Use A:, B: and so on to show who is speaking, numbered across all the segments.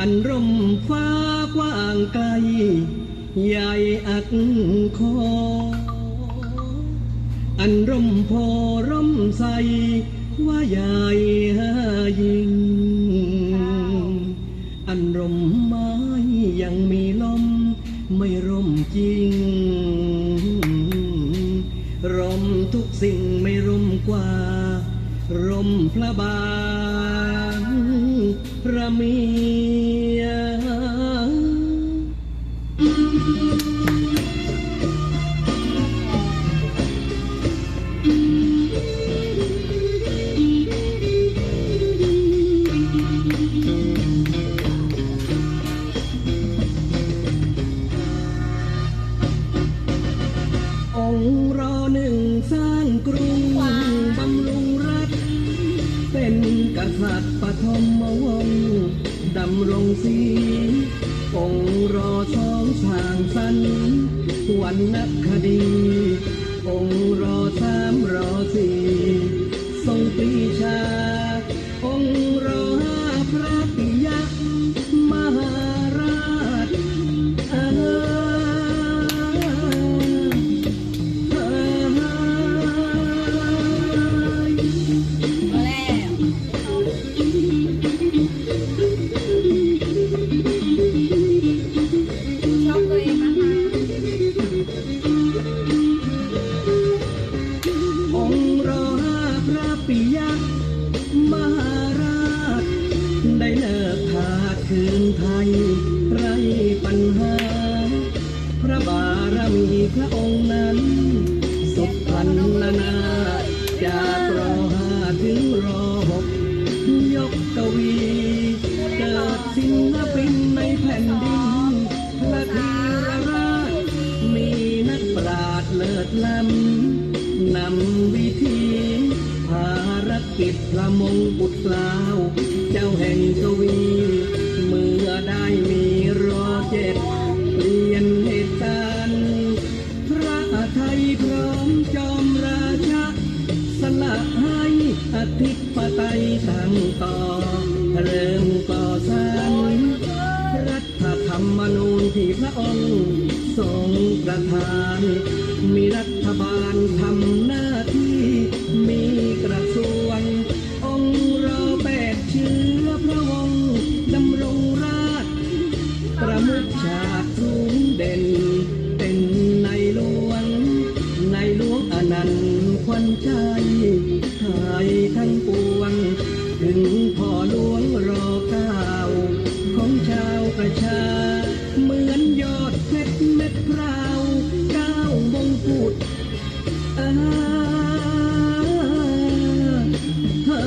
A: อันร่มฟ้ากว้างไกล ใหญ่อักคอ อันร่มโพร่มใส ว่าใหญ่ยิ่ง อันร่มไม้ยังมีลม ไม่ร่มจริง ร่มทุกสิ่งไม่ร่มกว่า ร่มพระบางระเมีย องค์รอหนึ่งสร้างกรุงบำรุงรัฐ เป็นกษัตริย์ปฐมวงศ์ดำรงศรีองค์รอสองสร้างสันวันนักคดี องค์รอสามรอ คื
B: น
A: ไทยไรปัญหา พระบารมีพระองค์นั้น สุพันนานาจากรอห้าถึงรอหกยกกวีเกิดศิลปินในแผ่นดิน พระธีรราชมีนักปราชญ์เลิศล้ำนำวิธีภารกิจพระมงกุฎกล่าว เจ้าแห่งกวี ได้มีรอเจ็ดเปลี่ยนเหตุการณ์พระไทยพร้อมจอมราชาสละให้อธิปไตยตั้งต่อ เริ่มก่อสร้างรัฐธรรมนูญที่พระองค์ทรงประทาน มีรัฐบาลทำ ไทยทั้งปวง ถึงพ่อหลวงรอเก้าของชาวประชา เหมือนยอดเพชรเม็ดพราวเก้ามงกุฎอ่าอ่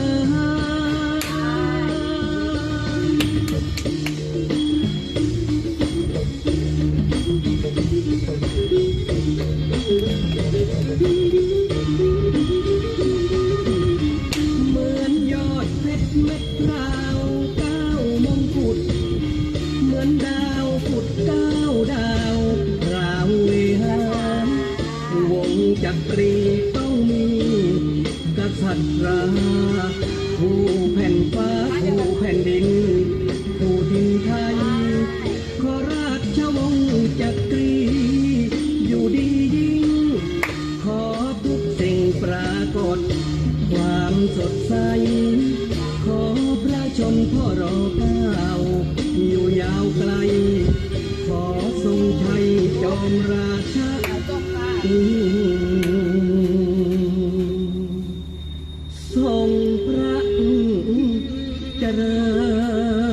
A: มีกษัตริย์ราผู้แผ่นฟ้าผู้แผ่นดิน ผู้ดินไทย ขอราชวงศ์จักรี อยู่ดียิ่ง ขอทุกสิ่งปรากฏ ความสดใส ขอพระชนพ่อรอเก้าอยู่ยาวไกล ขอทรงชัยจอมราชา ಶರಣ